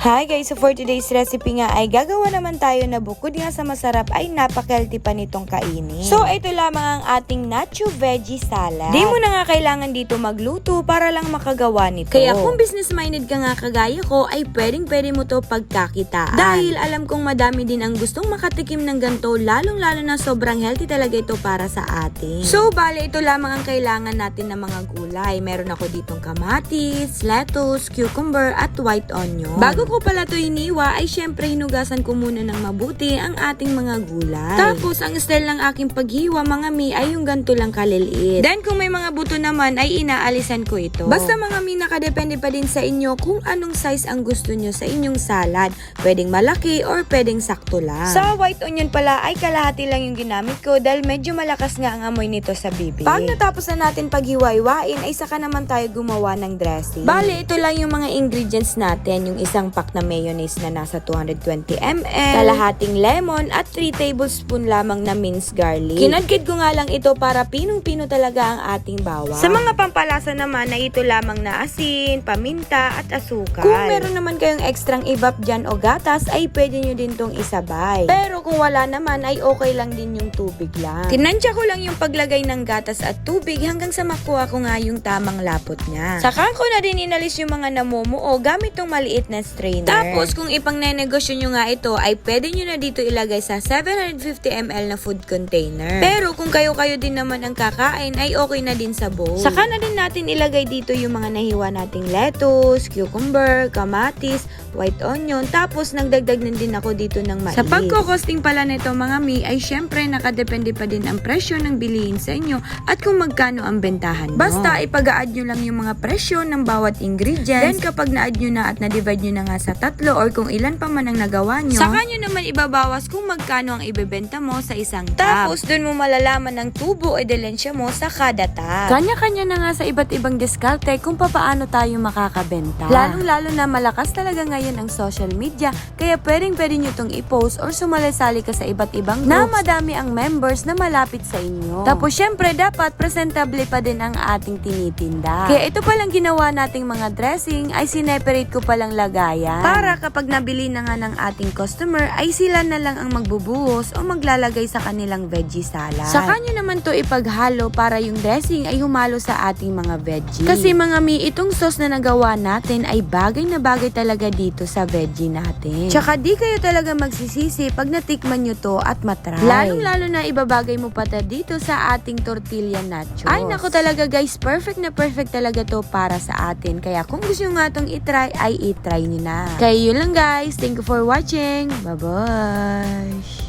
Hi guys, so for today's recipe nga ay gagawa naman tayo na bukod nga sa masarap ay napaka-healthy pa nitong kainin. So ito lamang ang ating nacho veggie salad. Di mo na nga kailangan dito magluto para lang makagawa nito. Kaya kung business minded ka nga kagaya ko ay pwedeng pwede mo to pagkakitaan. Dahil alam kong madami din ang gustong makatikim ng ganito lalong lalo na sobrang healthy talaga ito para sa atin. So bale ito lamang ang kailangan natin ng mga gulay. Meron ako ditong kamatis, lettuce, cucumber at white onion. Bago ko pala to iniwa ay syempre hinugasan ko muna ng mabuti ang ating mga gulay. Tapos ang style ng aking paghiwa mga mi ay yung ganito lang kaliliit. Then kung may mga buto naman ay inaalisan ko ito. Basta mga mi nakadepende pa din sa inyo kung anong size ang gusto nyo sa inyong salad. Pwedeng malaki or pwedeng sakto lang. Sa white onion pala ay kalahati lang yung ginamit ko dahil medyo malakas nga ang amoy nito sa bibig. Pag natapos na natin paghiwa-hiwain ay saka naman tayo gumawa ng dressing. Bale, ito lang yung mga ingredients natin. Yung isang pack na mayonnaise na nasa 220 ml, kalahating lemon at 3 tablespoon lamang na minced garlic. Kinadkid ko nga lang ito para pinong-pino talaga ang ating bawang. Sa mga pampalasa naman ay ito lamang na asin, paminta at asukal. Kung meron naman kayong extrang ibap dyan o gatas ay pwede nyo din tong isabay. Pero kung wala naman ay okay lang din yung tubig lang. Tinansya ko lang yung paglagay ng gatas at tubig hanggang sa makuha ko nga yung tamang lapot niya. Saka ko na din inalis yung mga namumuo gamit tong maliit na strainer. Tapos kung ipang nenegosyo nyo nga ito ay pwede nyo na dito ilagay sa 750 ml na food container. Pero kung kayo-kayo din naman ang kakain ay okay na din sa bowl. Saka na din natin ilagay dito yung mga nahiwa nating lettuce, cucumber, kamatis, white onion, tapos nagdagdag na din ako dito ng mais. Sa pagkokosting pala nito mga mi ay syempre nakadepende pa din ang presyo ng bilihin sa inyo at kung magkano ang bentahan nyo. Basta ipag-add nyo lang yung mga presyo ng bawat ingredients. Then kapag na-add nyo na at na-divide nyo na nga sa tatlo or kung ilan pa man ang nagawa nyo, saka nyo naman ibabawas kung magkano ang ibebenta mo sa isang tab. Tapos dun mo malalaman ng tubo o delensya mo sa kada tab. Kanya-kanya na nga sa iba't ibang diskarte kung papaano tayo makakabenta. Lalong-lalo na malakas talaga ngayon ang social media, kaya pwedeng-pwede nyo itong i-post or sumali-sali ka sa iba't ibang groups na madami ang members na malapit sa inyo. Tapos syempre dapat presentable pa din ang ating tinitinda. Kaya ito palang ginawa nating mga dressing ay sineperate ko palang lagayan. Para kapag nabili na nga ng ating customer ay sila na lang ang magbubuhos o maglalagay sa kanilang veggie salad. Saka nyo naman to ipaghalo para yung dressing ay humalo sa ating mga veggie. Kasi mga mi, itong sauce na nagawa natin ay bagay na bagay talaga dito sa veggie natin. Tsaka di kayo talaga magsisisi pag natikman nyo to at matry. Lalong-lalo na ibabagay mo pa ta dito sa ating tortilla nachos. Ay nako talaga guys, perfect na perfect talaga to para sa atin. Kaya kung gusto nyo nga tong itry, ay itry nyo na. Kaya lang guys. Thank you for watching. Bye-bye.